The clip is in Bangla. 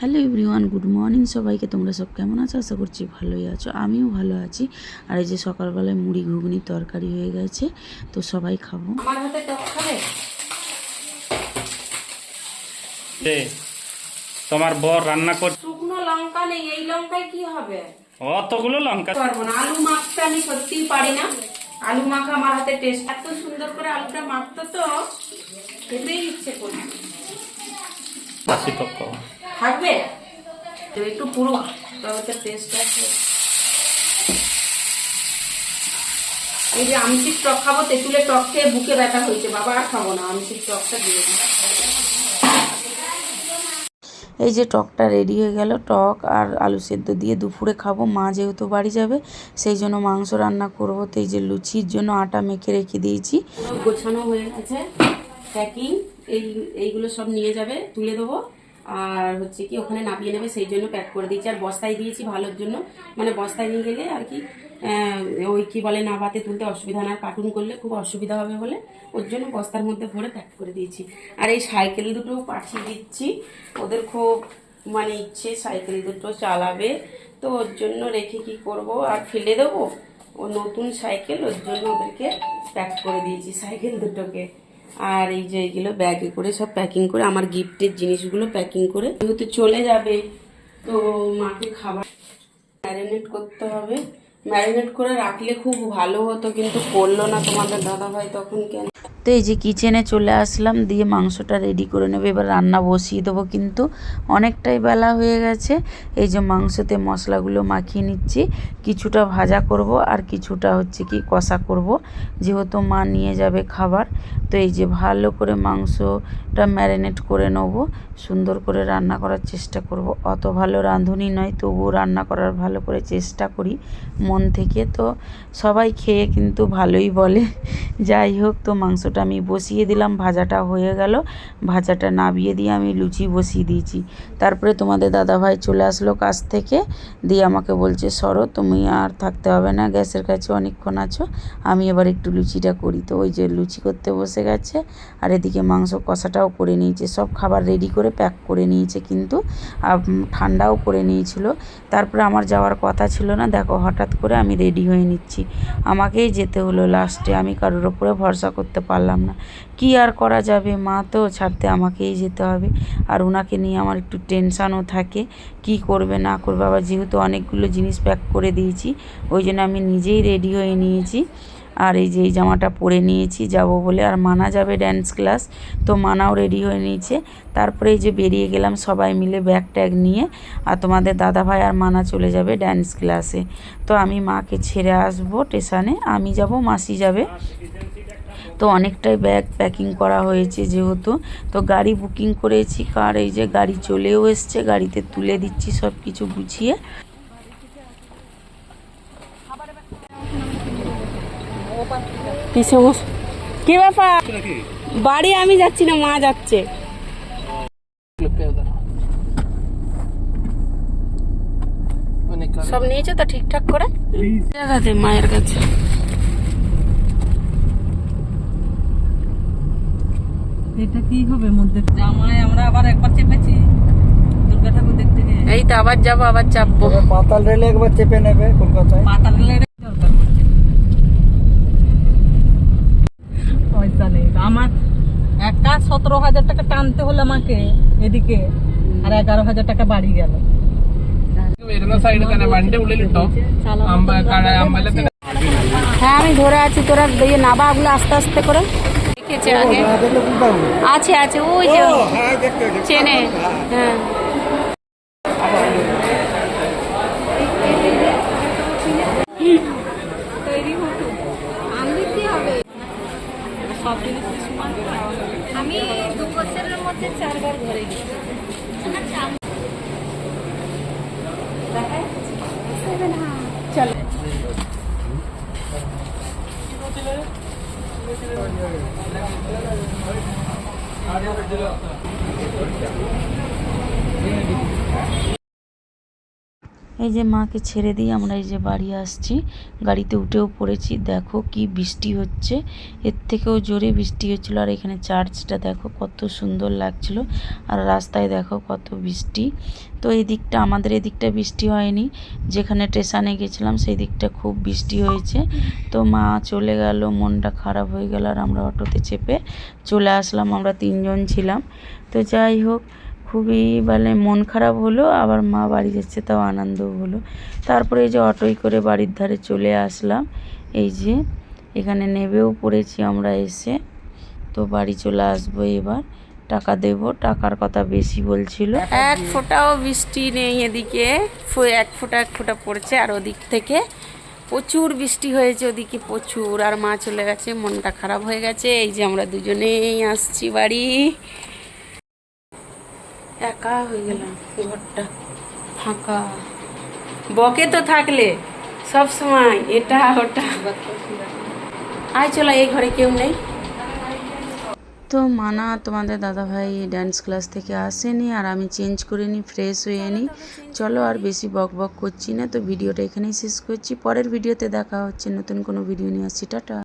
হ্যালো এভরিওয়ান গুড মর্নিং সবাইকে। তোমরা সব কেমন আছো? আশা করছি ভালোই আছো। আমিও ভালো আছি। আর এই যে সকালবেলায় মুড়ি ঘুগনি তরকারি হয়ে গেছে তো সবাই খাব। আমার হাতে টক খাবে? তোমার বর রান্না কর শুকনো লঙ্কা নেই এই লঙ্কায় কি হবে? অতগুলো লঙ্কা পারব না। আলু মাখতে আমি সত্যিই পারি না। আলু মাখা আমার হাতে টেস্ট এত সুন্দর করে আলুটা মাখতো তো খেতেই ইচ্ছে করছে বাসি টক থাকবে তো একটু পুরো তবে তো টেস্ট আছে এই যে আমিষিক টক খাব তেঁতুলের টক খেয়ে বুকে ব্যথা হয়েছে। বাবা আর খাব না আমিষিক টকটা দিয়ে দিই। এই যে টকটা রেডি হয়ে গেল টক আর আলু সেদ্ধ দিয়ে দুপুরে খাব। মা যেহেতু বাড়ি যাবে সেই জন্য মাংস রান্না করব। তো এই যে লুচির জন্য আটা মেখে রেখে দিয়েছি। গোছানো হয়ে গেছে প্যাকিং এই এইগুলো সব নিয়ে যাবে তুলে দেবো। আর হচ্ছে কি ওখানে নামিয়ে নেবে, সেই জন্য প্যাক করে দিয়েছি। আর বস্তায় দিয়েছি ভালোর জন্য। মানে বস্তায় নিয়ে গেলে আর কি ওই কি বলে, নাবাতে তুলতে অসুবিধা না। কার্টুন করলে খুব অসুবিধা হবে বলে ওর জন্য বস্তার মধ্যে ভরে প্যাক করে দিয়েছি। আর এই সাইকেল দুটো পাঠিয়ে দিচ্ছি। ওদের খুব মানে ইচ্ছে, সাইকেল দুটো চালাবে। তো ওর জন্য রেখে কি করব? আর ফেলে দেবো? ও নতুন সাইকেল, ওর জন্য ওদেরকে প্যাক করে দিয়েছি সাইকেল দুটোকে। আর এই যে এইগুলো ব্যাগে করে সব প্যাকিং করে, আমার গিফটের জিনিসগুলো প্যাকিং করে। যেহেতু চলে যাবে, তো মাকে খাবার ম্যারিনেট করতে হবে। ম্যারিনেট করে রাখলে খুব ভালো হতো, কিন্তু করল না তোমাদের দাদাভাই তখন কেন? তো এই যে কিচেনে চলে আসলাম, দিয়ে মাংসটা রেডি করে নেবে। এবার রান্না বসিয়ে দেবো কিন্তু অনেকটাই বেলা হয়ে গেছে। এই যে মাংসতে মশলাগুলো মাখিয়ে নিচ্ছি। কিছুটা ভাজা করব আর কিছুটা হচ্ছে কি কষা করব। যেহেতু মা নিয়ে যাবে খাবার, তো এই যে ভালো করে মাংসটা ম্যারিনেট করে নেব। সুন্দর করে রান্না করার চেষ্টা করব। অত ভালো রাঁধুনি নয়, তবুও রান্না করার ভালো করে চেষ্টা করি মন থেকে। তো সবাই খেয়ে কিন্তু ভালোই বলে। যাই হোক, তো মাংসটা আমি বসিয়ে দিলাম, ভাজাটা হয়ে গেল। ভাজাটা নাবিয়ে দিয়ে আমি লুচি বসিয়ে দিয়েছি। তারপরে তোমাদের দাদাভাই চলে আসলো কাছ থেকে, দিয়ে আমাকে বলছে, সরো, তুমি আর থাকতে হবে না, গ্যাসের কাছে অনেকক্ষণ আছো, আমি এবার একটু লুচিটা করি। তো ওই যে লুচি করতে বসে গেছে, আর এদিকে মাংস কষাটাও করে নিয়েছে, সব খাবার রেডি করে প্যাক করে নিয়েছে কিন্তু ঠান্ডাও করে নিয়েছিল। তারপরে আমার যাওয়ার কথা ছিল না, দেখো হঠাৎ করে আমি রেডি হয়ে নিচ্ছি। আমাকেই যেতে হলো লাস্টে আমি কারোর ওপরে ভরসা করতে পারলাম না। কি আর করা যাবে? মা তো ছাড়তে আমাকেই যেতে হবে। আর ওনাকে নিয়ে আমার একটু টেনশানও থাকে। কি করবে, না করবে? আবার যেহেতু অনেকগুলো জিনিস প্যাক করে দিয়েছি, ওই জন্য আমি নিজেই রেডি হয়ে নিয়েছি। আর এই যে, এই জামাটা পরে নিয়েছি, যাব বলে। আর মানা যাবে ড্যান্স ক্লাস তো মানাও রেডি হয়ে নিয়েছে। তারপরে এই যে, বেরিয়ে গেলাম সবাই মিলে ব্যাগ ট্যাগ নিয়ে। আর তোমাদের দাদাভাই আর মানা চলে যাবে ড্যান্স ক্লাসে তো আমি মাকে ছেড়ে আসব স্টেশনে আমি যাব, মাসি যাবে। তো অনেকটাই ব্যাগ প্যাকিং করা হয়েছে যেহেতু। তো গাড়ি বুকিং করেছি কার এই যে গাড়ি চলেও এসছে গাড়িতে তুলে দিচ্ছি সব কিছু গুছিয়ে কি ব্যাপার? বাড়ি আমি যাচ্ছি না মা যাচ্ছে। সব নিয়েছে তো ঠিকঠাক করে? জায়গাতে মায়ের কাছে। এটা কি হবে মধ্যে জামায় আমরা আবার একবার চেপেছি দুর্গা ঠাকুর দেখতে গিয়ে এই তো আবার যাবো আবার চাপবো পাতাল রেলে একবার চেপে নেবে কলকাতায় পাতাল রেলের দরকার পড়ছে পয়সা নেই আমার একা সতেরো হাজার টাকা টানতে হলো আমাকে এদিকে আর এগারো হাজার টাকা বাড়ি গেল വരുന്ന സൈഡിൽ തന്നെ വണ്ടി ഉള്ളിലിട്ടോ അമ്പ കട അമ്പലത്തിന്റെ হ্যাঁ আমি ধরে আছি তোরা দিয়ে নাবাগুলো আস্তে আস্তে করে দেখেছে আগে। আছে আছে ওই যে চেনে। হ্যাঁ। আমি দু বছরের মধ্যে চারবার ঘরে গেছি। ആദ്യം এই যে মাকে ছেড়ে দিয়ে আমরা এই যে বাড়ি আসছি। গাড়িতে উঠেও পড়েছি। দেখো কি বৃষ্টি হচ্ছে। এর থেকেও জোরে বৃষ্টি হচ্ছিল আর এখানে চার্চটা দেখো কত সুন্দর লাগছিল। আর রাস্তায় দেখো কত বৃষ্টি। তো এই দিকটা, আমাদের এই দিকটা বৃষ্টি হয়নি। যেখানে স্টেশনে গেছিলাম সেই দিকটা খুব বৃষ্টি হয়েছে। তো মা চলে গেল, মনটা খারাপ হয়ে গেল আর আমরা অটোতে চেপে চলে আসলাম। আমরা তিনজন ছিলাম। তো যাই হোক খুবই মানে মন খারাপ হলো, আবার মা বাড়ি যাচ্ছে তাও আনন্দও হলো। তারপরে এই যে অটোয় করে বাড়ির ধারে চলে আসলাম, এই যে এখানে নেবেও পড়েছি আমরা এসে। তো বাড়ি চলে আসব এবার, টাকা দেব, টাকার কথা বেশি বলছিল। এক ফোঁটাও বৃষ্টি নেই এদিকে এক ফোঁটা এক ফোঁটা পড়ছে আর ওদিক থেকে প্রচুর বৃষ্টি হয়েছে ওদিকে প্রচুর, আর মা চলে গেছে, মনটা খারাপ হয়ে গেছে, এই যে আমরা দুজনেই আসছি বাড়ি। একা হয়ে গেলাম, ঘরটা ফাঁকা। বকে তো থাকলে সব সময়, এটা ওটা। আয় চলো, এই ঘরে কেউ নেই। তো মানা, তোমাদের দাদাভাই ড্যান্স ক্লাস থেকে আসেনি আর আমি চেঞ্জ করে নিই ফ্রেশ হয়ে নিই চলো আর বেশি বক বক করছি না, তো ভিডিওটা এখানেই শেষ করছি। পরের ভিডিওতে দেখা হচ্ছে, নতুন কোনো ভিডিও নিয়ে আসছি, টাটা।